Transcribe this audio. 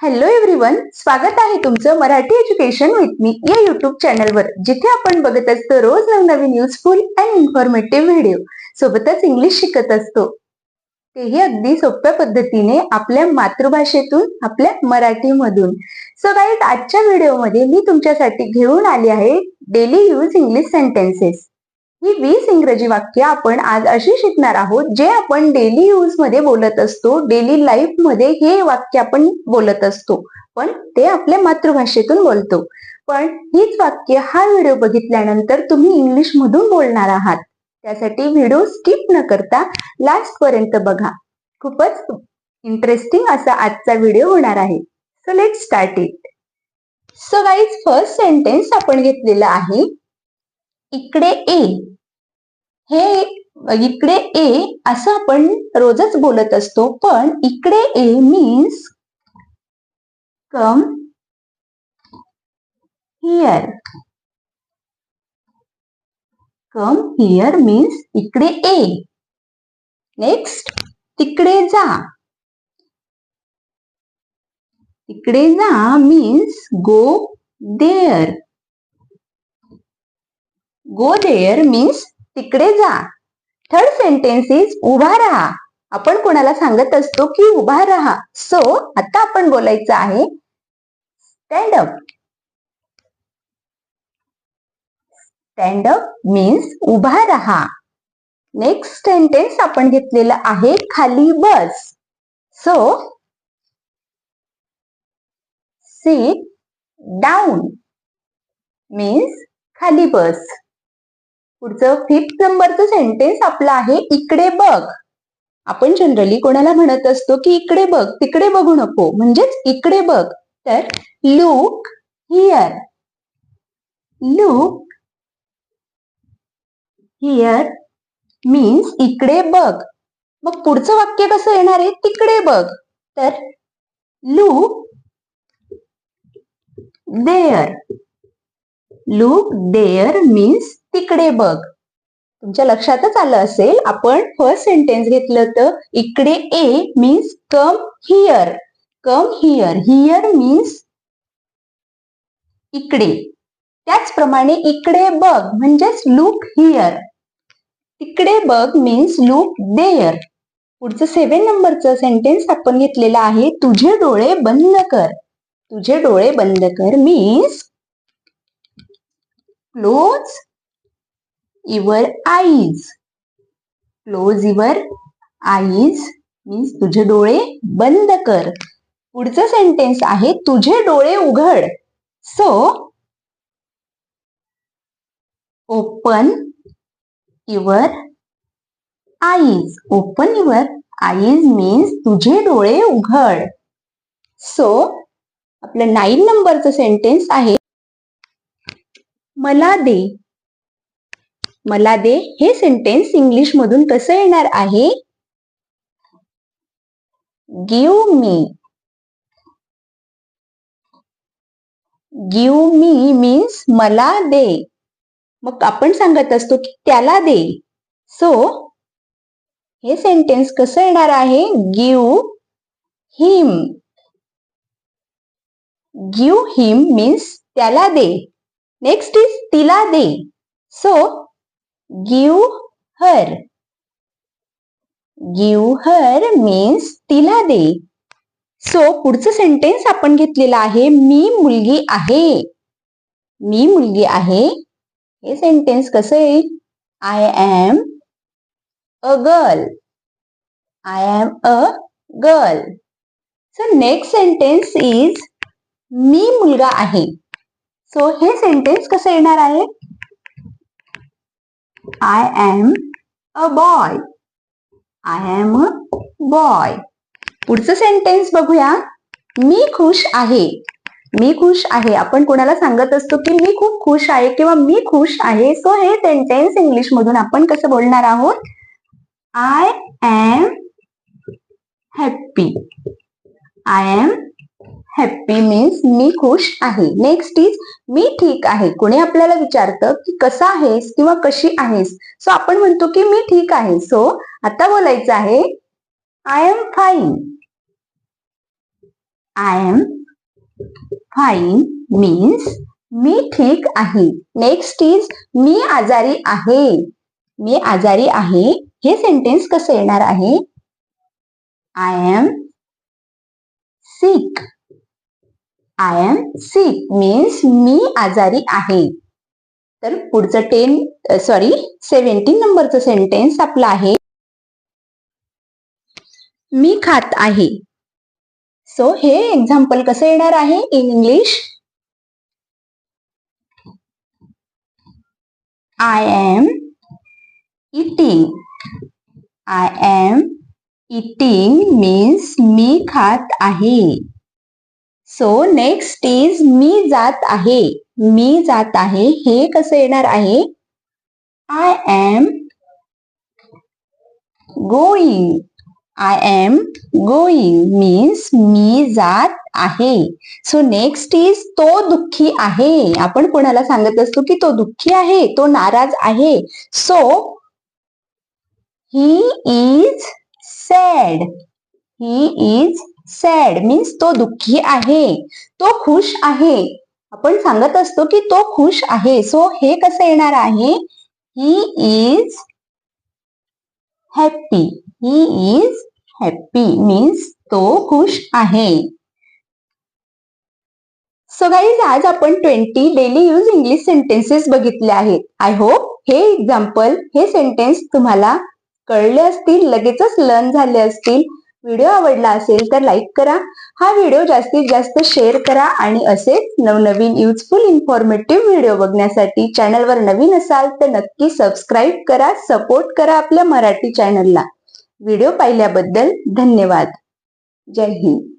Hello everyone स्वागत आहे तुमचं मराठी एज्युकेशन विथ मी या युट्यूब चॅनलवर जिथे आपण बघत असतो रोज नवनवीन युजफुल अँड इन्फॉर्मेटिव्ह व्हिडिओ सोबतच इंग्लिश शिकत असतो. तेही अगदी सोप्या पद्धतीने आपल्या मातृभाषेतून आपल्या मराठीमधून. सो गाईज आजच्या व्हिडिओमध्ये मी तुमच्यासाठी घेऊन आली आहे डेली यूज इंग्लिश सेंटेन्सेस ही वीस इंग्रजी वाक्य आपण आज अशी शिकणार आहोत जे आपण डेली यूजमध्ये बोलत असतो डेली लाईफमध्ये हे वाक्य आपण बोलत असतो. पण ते आपल्या मातृभाषेतून बोलतो. पण हीच वाक्य हा व्हिडिओ बघितल्यानंतर तुम्ही इंग्लिश मधून बोलणार आहात. त्यासाठी व्हिडिओ स्किप न करता लास्ट पर्यंत बघा. खूपच इंटरेस्टिंग असा आजचा व्हिडिओ होणार आहे. So let start it so guys first sentence आपण घेतलेला आहे. इकडे ए. हे इकडे ए असं आपण रोजच बोलत असतो पण इकडे ए means come here come here means इकडे ए. नेक्स्ट तिकडे जा. तिकडे जा means go there go there means तिकडे जा. थर्ड सेंटेन्स इज उभा राहा. आपण कोणाला सांगत असतो की उभा राहा. सो आता आपण बोलायचं आहे. Stand up stand up means उभा राहा. नेक्स्ट सेंटेन्स आपण घेतलेलं आहे खाली बस. सो सीट डाऊन मीन्स खाली बस. पुढचं फिफ्थ नंबरचं सेंटेन्स आपलं आहे इकडे बघ. आपण जनरली कोणाला म्हणत असतो की इकडे बघ तिकडे बघू नको. म्हणजेच इकडे बघ. तर look here look here means इकडे बघ. मग पुढचं वाक्य कसं येणार आहे? तिकडे बघ. तर look there look there means तिकडे बघ. तुमच्या लक्षातच आलं असेल आपण फर्स्ट सेंटेन्स घेतलं तर इकडे ए means come here come here here means इकडे. त्याचप्रमाणे इकडे बघ म्हणजेच लुक हियर तिकडे बघ मीन्स लुक देयर पुढचं सेव्हन नंबरचं सेंटेन्स आपण घेतलेलं आहे तुझे डोळे बंद कर. तुझे डोळे बंद कर means close your eyes. Close your eyes means तुझे डोळे बंद कर. पुढचं सेंटेन्स आहे तुझे डोळे उघड. So open your eyes. Open your eyes means तुझे डोळे उघड. सो आपलं नाईन नंबरचं सेंटेन्स आहे मला दे. मला दे. हे सेंटेन्स इंग्लिश मधून कसं येणार आहे? Give me give me means मला दे. मग आपण सांगत असतो की त्याला दे. सो हे सेंटेन्स कसं येणार आहे? Give him give him means त्याला दे. नेक्स्ट इज तिला दे. So give her give her means तिला दे. सो पुढचं सेंटेन्स आपण घेतलेलं आहे मी मुलगी आहे. मी मुलगी आहे. हे सेंटेन्स कसं येईल I am a girl I am a girl so next sentence is मी मुलगा आहे. सो हे सेंटेन्स कसं येणार आहे? I am a boy I am a boy पुढचं सेंटेन्स बघूया. मी खुश आहे. मी खुश आहे. आपण कोणाला सांगत असतो की मी खूप खुश आहे किंवा मी खुश आहे? सो हे सेंटेन्स इंग्लिश मधून आपण कसं बोलणार आहोत? I am happy I am happy means मी खुश आहे. नेक्स्ट इज मी ठीक आहे. कोणी आपल्याला विचारतं की कसा आहेस किंवा कशी आहेस? सो आपण म्हणतो की मी ठीक आहे. सो आता बोलायचं आहे I am fine I am fine means मी ठीक आहे. नेक्स्ट इज मी आजारी आहे. मी आजारी आहे. हे सेंटेन्स कसं येणार आहे? I am sick I am sick means मी आजारी आहे. तर पुढचं टेन सॉरी सेव्हन्टीन नंबरचं सेंटेन्स आपलं आहे. मी खात आहे. सो हे एक्झाम्पल कसं येणार आहे in English I am eating I am eating means मी खात आहे. सो नेक्स्ट इज मी जात आहे. मी जात आहे. हे कसं येणार आहे? I am going I am going means मी जात आहे. सो नेक्स्ट इज तो दुःखी आहे. आपण कोणाला सांगत असतो की तो दुःखी आहे तो नाराज आहे. So he is sad he is sad means तो दुःखी आहे. तो खुश आहे. आपण सांगत असतो की तो खुश आहे. सो हे कसं येणार आहे? He is happy he is happy means तो खुश आहे. सो गाईज आज आपण twenty daily use English sentences बघितले आहेत. आय होप हे एक्झाम्पल हे सेंटेन्स तुम्हाला कळले असतील लगेचच लर्न झाले असतील. व्हिडिओ आवडला असेल तर लाईक करा. हा व्हिडिओ जास्तीत जास्त शेअर करा आणि असेच नवनवीन युजफुल इन्फॉर्मेटिव्ह व्हिडिओ बघण्यासाठी चॅनलवर नवीन असाल तर नक्की सबस्क्राईब करा सपोर्ट करा आपल्या मराठी चॅनलला व्हिडिओ पाहिल्याबद्दल धन्यवाद. जय हिंद.